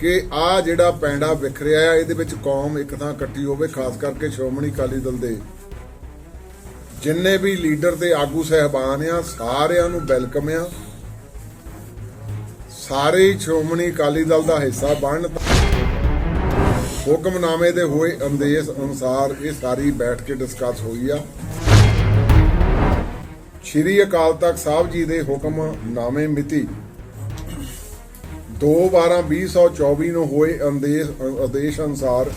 ਕਿ ਆ ਜਿਹੜਾ ਪੈਂਡਾ ਵਿਖਰਿਆ ਆ, ਇਹਦੇ ਵਿੱਚ ਕੌਮ ਇੱਕ ਥਾਂ ਇਕੱਠੀ ਹੋਵੇ, ਖਾਸ ਕਰਕੇ ਸ਼੍ਰੋਮਣੀ ਅਕਾਲੀ ਦਲ ਦੇ। ਜਿੰਨੇ ਵੀ ਲੀਡਰ ਤੇ ਆਗੂ ਸਹਿਬਾਨ ਆ, ਸਾਰਿਆਂ ਨੂੰ ਵੈਲਕਮ ਆ। ਸਾਰੇ ਸ਼੍ਰੋਮਣੀ ਅਕਾਲੀ ਦਲ ਦਾ ਹਿੱਸਾ ਬਣਨ ਹੁਕਮਨਾਮੇ ਦੇ ਹੋਏ ਅੰਦੇਸ਼ ਅਨੁਸਾਰ ਇਹ ਸਾਰੀ ਬੈਠ ਕੇ ਡਿਸਕਸ ਹੋਈ ਆ। ਸ਼੍ਰੀ ਅਕਾਲ ਤਖਤ ਸਾਹਿਬ ਜੀ ਦੇ ਹੁਕਮਨਾਮੇ ਮਿਤੀ 2/12/2024 ਨੂੰ ਹੋਏ ਅੰਦੇਸ਼ ਆਦੇਸ਼ ਅਨੁਸਾਰ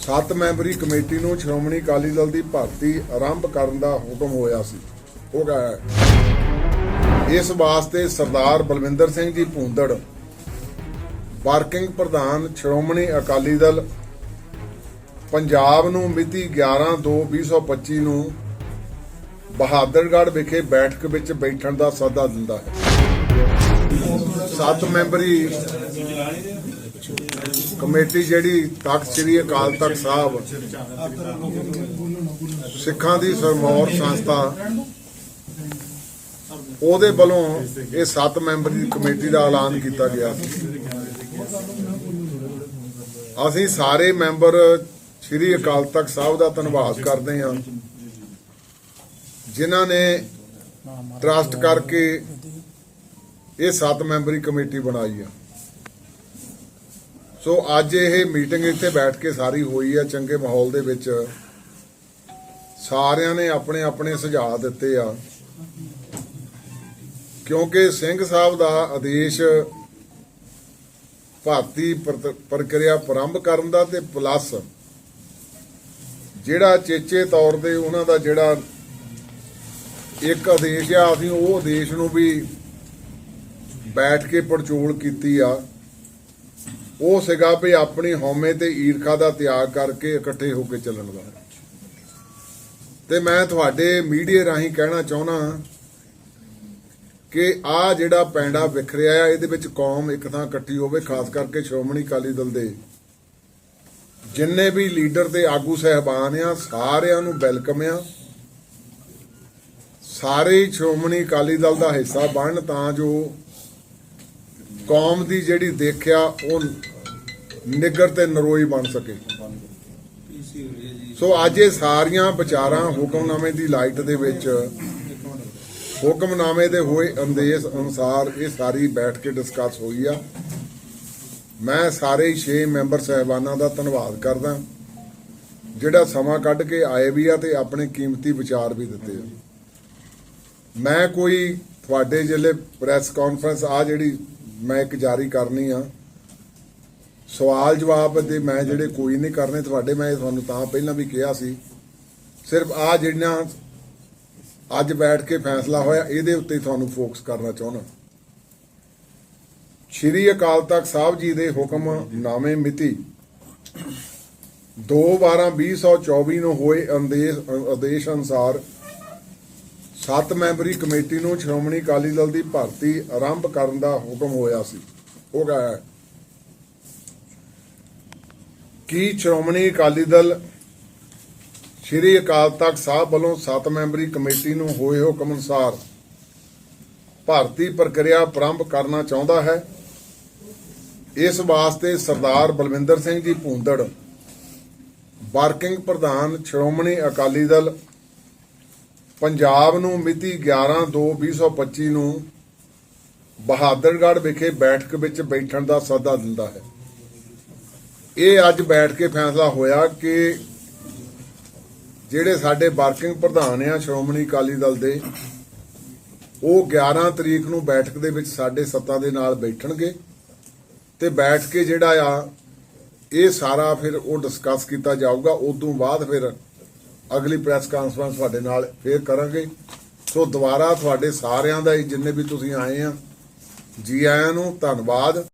ਸੱਤ ਮੈਂਬਰੀ ਕਮੇਟੀ ਨੂੰ ਸ਼੍ਰੋਮਣੀ ਅਕਾਲੀ ਦਲ ਦੀ ਭਰਤੀ ਆਰੰਭ ਕਰਨ ਦਾ ਹੁਕਮ ਹੋਇਆ ਸੀ। ਹੋ। ਗਿਆ ਇਸ ਵਾਸਤੇ ਸਰਦਾਰ ਬਲਵਿੰਦਰ ਸਿੰਘ ਜੀ ਭੂੰਦੜ, ਵਰਕਿੰਗ ਪ੍ਰਧਾਨ ਸ਼੍ਰੋਮਣੀ ਅਕਾਲੀ ਦਲ, ਪੰਜਾਬ ਨੂੰ ਮਿਤੀ 11/2/2025 ਨੂੰ ਬਹਾਦਰਗੜ੍ਹ ਵਿਖੇ ਬੈਠਕ ਵਿੱਚ ਬੈਠਣ ਦਾ ਸੱਦਾ ਦਿੰਦਾ ਹੈ। ਸੱਤ ਮੈਂਬਰੀ ਕਮੇਟੀ ਜਿਹੜੀ ਤਖਤ ਸ੍ਰੀ ਅਕਾਲ ਤਖਤ ਸਾਹਿਬ, ਸਿੱਖਾਂ ਦੀ ਸਰਮੌਰ ਸੰਸਥਾ, ਉਹਦੇ ਵੱਲੋਂ ਇਹ ਸੱਤ ਮੈਂਬਰੀ ਕਮੇਟੀ ਦਾ ਐਲਾਨ ਕੀਤਾ ਗਿਆ ਸੀ। ਅਸੀਂ ਸਾਰੇ ਮੈਂਬਰ ਸ੍ਰੀ ਅਕਾਲ ਤਖਤ ਸਾਹਿਬ ਦਾ ਧੰਨਵਾਦ ਕਰਦੇ ਹਾਂ, ਜਿਨ੍ਹਾਂ ਨੇ ਟਰਸਟ ਕਰਕੇ ਇਹ ਸੱਤ ਮੈਂਬਰੀ ਕਮੇਟੀ ਬਣਾਈ ਆ। ਸੋ ਅੱਜ ਇਹ ਮੀਟਿੰਗ ਇੱਥੇ ਬੈਠ ਕੇ ਸਾਰੀ ਹੋਈ ਆ, ਚੰਗੇ ਮਾਹੌਲ ਦੇ ਵਿੱਚ। ਸਾਰਿਆਂ ਨੇ ਆਪਣੇ ਆਪਣੇ ਸੁਝਾਅ ਦਿੱਤੇ ਆ। ਕਿਉਂਕਿ ਸਿੰਘ ਸਾਹਿਬ ਦਾ ਆਦੇਸ਼ ਭਾਰਤੀ ਪ੍ਰਤ- ਪ੍ਰਕਿਰਿਆ ਪ੍ਰਾਰੰਭ ਕਰਨ ਦਾ ਤੇ ਪਲੱਸ ਜਿਹੜਾ ਚੇਚੇ ਤੌਰ ਤੇ ਉਹਨਾਂ ਦਾ ਜਿਹੜਾ ਇੱਕ ਆਦੇਸ਼ ਆ, ਅਸੀਂ ਉਹ ਆਦੇਸ਼ ਨੂੰ ਵੀ ਬੈਠ ਕੇ ਪੜਚੋਲ ਕੀਤੀ ਆ, ਉਹ ਸੀਗਾ ਵੀ ਆਪਣੀ ਹਉਮੈ ਤੇ ਈਰਖਾ ਦਾ ਤਿਆਗ ਕਰਕੇ ਇਕੱਠੇ ਹੋ ਕੇ ਚੱਲਣ ਦਾ ਤੇ ਮੈਂ ਤੁਹਾਡੇ ਮੀਡੀਆ ਰਾਹੀਂ ਕਹਿਣਾ ਚਾਹੁੰਦਾ ਕਿ ਆ ਜਿਹੜਾ ਪੈਂਡਾ ਵਿਖਰਿਆ ਆ, ਇਹਦੇ ਵਿੱਚ ਕੌਮ ਇੱਕ ਥਾਂ ਇਕੱਠੀ ਹੋਵੇ, ਖਾਸ ਕਰਕੇ ਸ਼੍ਰੋਮਣੀ ਅਕਾਲੀ ਦਲ ਦੇ। ਜਿੰਨੇ ਵੀ ਲੀਡਰ ਤੇ ਆਗੂ ਸਹਿਬਾਨ ਆ, ਸਾਰਿਆਂ ਨੂੰ ਵੈਲਕਮ ਆ। ਸਾਰੇ ਸ਼੍ਰੋਮਣੀ ਅਕਾਲੀ ਦਲ ਦਾ ਹਿੱਸਾ ਬਣਨ ਤਾਂ ਜੋ ਕੌਮ ਦੀ ਜਿਹੜੀ ਦੇਖਿਆ, ਉਹ ਨਿਗਰ ਤੇ ਨਰੋਈ ਬਣ ਸਕੇ। ਸੋ ਅੱਜ ਇਹ ਸਾਰੀਆਂ ਵਿਚਾਰਾਂ ਹੁਕਮਨਾਮੇ ਦੀ ਲਾਈਟ ਦੇ ਵਿੱਚ, ਹੁਕਮਨਾਮੇ ਦੇ ਹੋਏ ਅੰਦੇਸ਼ ਅਨੁਸਾਰ ਇਹ ਸਾਰੀ ਬੈਠ ਕੇ ਡਿਸਕਸ ਹੋਈ ਆ। ਮੈਂ ਸਾਰੇ 6 ਮੈਂਬਰ ਸਹਿਬਾਨਾਂ ਦਾ ਧੰਨਵਾਦ ਕਰਦਾ। ਜਿਹੜਾ ਸਮਾਂ ਕੱਢ ਕੇ ਆਏ ਵੀ ਆ ਤੇ ਆਪਣੇ ਕੀਮਤੀ ਵਿਚਾਰ ਵੀ ਦਿੱਤੇ ਆ। ਮੈਂ ਕੋਈ ਤੁਹਾਡੇ ਜਿਹੜੇ ਪ੍ਰੈਸ ਕਾਨਫਰੰਸ ਆ ਜਿਹੜੀ ਮੈਂ ਇੱਕ ਜਾਰੀ ਕਰਨੀ ਆ। ਸਵਾਲ ਜਵਾਬ ਦੇ ਮੈਂ ਜਿਹੜੇ ਕੋਈ ਨਹੀਂ ਕਰਨੇ ਤੁਹਾਡੇ, ਮੈਂ ਤੁਹਾਨੂੰ ਤਾਂ ਪਹਿਲਾਂ ਵੀ ਕਿਹਾ ਸੀ। ਸਿਰਫ ਆ ਜਿਹੜੀਆਂ ਅੱਜ ਬੈਠ ਕੇ ਫੈਸਲਾ ਹੋਇਆ, ਇਹਦੇ ਉੱਤੇ ਤੁਹਾਨੂੰ ਫੋਕਸ ਕਰਨਾ ਚਾਹੁੰਦਾ। ਸ਼੍ਰੀ ਅਕਾਲ ਤਖਤ ਸਾਹਿਬ ਜੀ ਦੇ ਹੁਕਮਨਾਮੇ ਮਿਤੀ 2/12/2024 ਨੂੰ ਹੋਏ ਅੰਦੇਸ਼ ਆਦੇਸ਼ ਅਨੁਸਾਰ ਸੱਤ ਮੈਂਬਰੀ ਕਮੇਟੀ ਨੂੰ ਸ਼੍ਰੋਮਣੀ ਅਕਾਲੀ ਦਲ ਦੀ ਭਰਤੀ ਆਰੰਭ ਕਰਨ ਦਾ ਹੁਕਮ ਹੋਇਆ ਸੀ। ਹੋ? ਗਿਆ ਕੀ ਸ਼੍ਰੋਮਣੀ ਅਕਾਲੀ ਦਲ ਸ਼੍ਰੀ ਅਕਾਲ ਤਖਤ ਸਾਹਿਬ ਵੱਲੋਂ ਸੱਤ ਮੈਂਬਰੀ ਕਮੇਟੀ ਨੂੰ ਹੋਏ ਹੁਕਮ ਅਨੁਸਾਰ ਭਰਤੀ ਪ੍ਰਕਿਰਿਆ ਪ੍ਰਾਰੰਭ ਕਰਨਾ ਚਾਹੁੰਦਾ ਹੈ? ਇਸ ਵਾਸਤੇ ਸਰਦਾਰ ਬਲਵਿੰਦਰ ਸਿੰਘ ਜੀ ਭੂੰਦੜ, ਵਰਕਿੰਗ ਪ੍ਰਧਾਨ ਸ਼੍ਰੋਮਣੀ ਅਕਾਲੀ ਦਲ ਪੰਜਾਬ ਨੂੰ ਮਿਤੀ 11/2/2025 ਨੂੰ ਬਹਾਦਰਗੜ੍ਹ ਵਿਖੇ ਬੈਠਕ ਵਿੱਚ ਬੈਠਣ ਦਾ ਸੱਦਾ ਦਿੰਦਾ ਹੈ। ਇਹ ਅੱਜ ਬੈਠ ਕੇ ਫੈਸਲਾ ਹੋਇਆ ਕਿ ਜਿਹੜੇ ਸਾਡੇ ਵਰਕਿੰਗ ਪ੍ਰਧਾਨ ਆ ਸ਼੍ਰੋਮਣੀ ਅਕਾਲੀ ਦਲ ਦੇ, ਉਹ 11 ਤਰੀਕ ਨੂੰ ਬੈਠਕ ਦੇ ਵਿੱਚ ਸਾਡੇ ਸੱਤਾ ਦੇ ਨਾਲ ਬੈਠਣਗੇ ਤੇ ਬੈਠ ਕੇ ਜਿਹੜਾ ਆ, ਇਹ ਸਾਰਾ ਫਿਰ ਉਹ ਡਿਸਕਸ ਕੀਤਾ ਜਾਊਗਾ ਉਸ ਤੋਂ ਬਾਅਦ ਫਿਰ ਅਗਲੀ ਪ੍ਰੈਸ ਕਾਨਫਰੰਸ ਤੁਹਾਡੇ ਨਾਲ ਫੇਰ ਕਰਾਂਗੇ। ਸੋ ਦੁਬਾਰਾ ਤੁਹਾਡੇ ਸਾਰਿਆਂ ਦਾ ਹੀ, ਜਿੰਨੇ ਵੀ ਤੁਸੀਂ ਆਏ ਆ, ਜੀ ਆਇਆਂ ਨੂੰ ਧੰਨਵਾਦ।